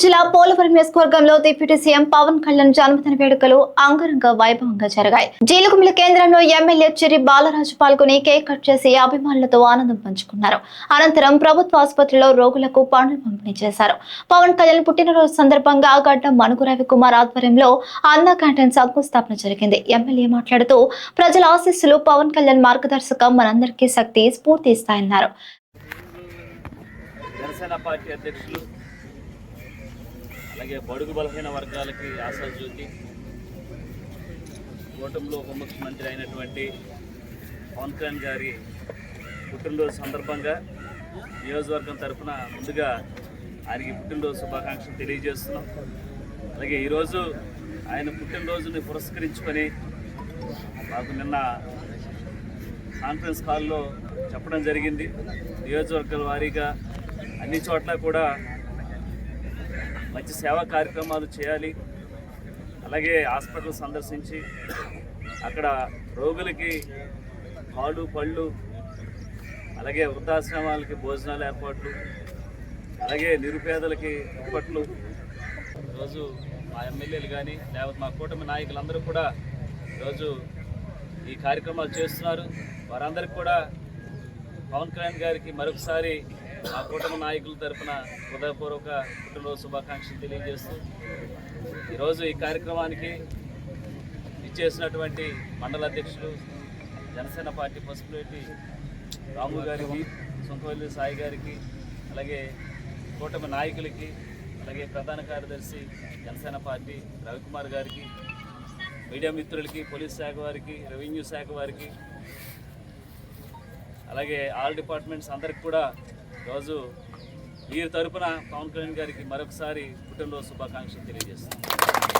జిల్లా పోలవరం నియోజకవర్గంలో deputy CM Pawan Kalyan జన్మదిన వేడుకలు అంగరంగ వైభవంగా జరిగాయి. జీలుగుమిల కేంద్రంలో ఎమ్మెల్యే చెరి బాలరాజు పాల్గొని కేక్ కట్ చేసి అభిమానులతో ఆనందం పంచుకున్నారు. అనంతరం ప్రభుత్వ ఆసుపత్రిలో రోగులకు పండ్లు పంపిణీ చేశారు. పవన్ కళ్యాణ్ పుట్టినరోజు సందర్భంగా గడ్డ మనుగు రవికుమార్ ఆధ్వర్యంలో అన్న క్యాంటీన్ శంకుస్థాపన జరిగింది. ఎమ్మెల్యే మాట్లాడుతూ ప్రజల ఆశీస్సులు పవన్ కళ్యాణ్ మార్గదర్శకం మనందరికీ శక్తి స్ఫూర్తి ఇస్తాయన్నారు. జనసేన పార్టీ అధ్యక్షులు అలాగే బడుగు బలహీన వర్గాలకి ఆశాజ్యోతి కూటమిలో ఉప ముఖ్యమంత్రి అయినటువంటి పవన్ కళ్యాణ్ గారి పుట్టినరోజు సందర్భంగా నియోజకవర్గం తరఫున ముందుగా ఆయనకి పుట్టినరోజు శుభాకాంక్షలు తెలియజేస్తున్నాం. అలాగే ఈరోజు ఆయన పుట్టినరోజుని పురస్కరించుకొని మాకు నిన్న కాన్ఫరెన్స్ కాల్లో చెప్పడం జరిగింది. నియోజకవర్గాల వారీగా అన్ని చోట్ల కూడా మంచి సేవా కార్యక్రమాలు చేయాలి. అలాగే హాస్పిటల్ సందర్శించి అక్కడ రోగులకి పాలు పళ్ళు అలాగే వృద్ధాశ్రమాలకి భోజనాలు ఏర్పాట్లు అలాగే నిరుపేదలకి ఇప్పట్లు ఈరోజు మా ఎమ్మెల్యేలు కానీ లేకపోతే మా కూటమి నాయకులందరూ కూడా ఈరోజు ఈ కార్యక్రమాలు చేస్తున్నారు. వారందరికీ కూడా పవన్ కళ్యాణ్ గారికి మరొకసారి ఆ కూటమి నాయకుల తరఫున హృదయపూర్వక పుట్టినరోజు శుభాకాంక్షలు తెలియజేస్తూ ఈరోజు ఈ కార్యక్రమానికి ఇచ్చేసినటువంటి మండల అధ్యక్షులు జనసేన పార్టీ పసుపులేటి రాము గారికి సొంతవల్లి సాయి గారికి అలాగే కూటమి నాయకులకి అలాగే ప్రధాన కార్యదర్శి జనసేన పార్టీ రవికుమార్ గారికి మీడియా మిత్రులకి పోలీస్ శాఖ వారికి రెవెన్యూ శాఖ వారికి అలాగే ఆల్ డిపార్ట్మెంట్స్ అందరికి కూడా రోజు వీరి తరపున పవన్ కళ్యాణ్ గారికి మరొకసారి పుట్టినరోజు శుభాకాంక్షలు తెలియజేస్తున్నాను.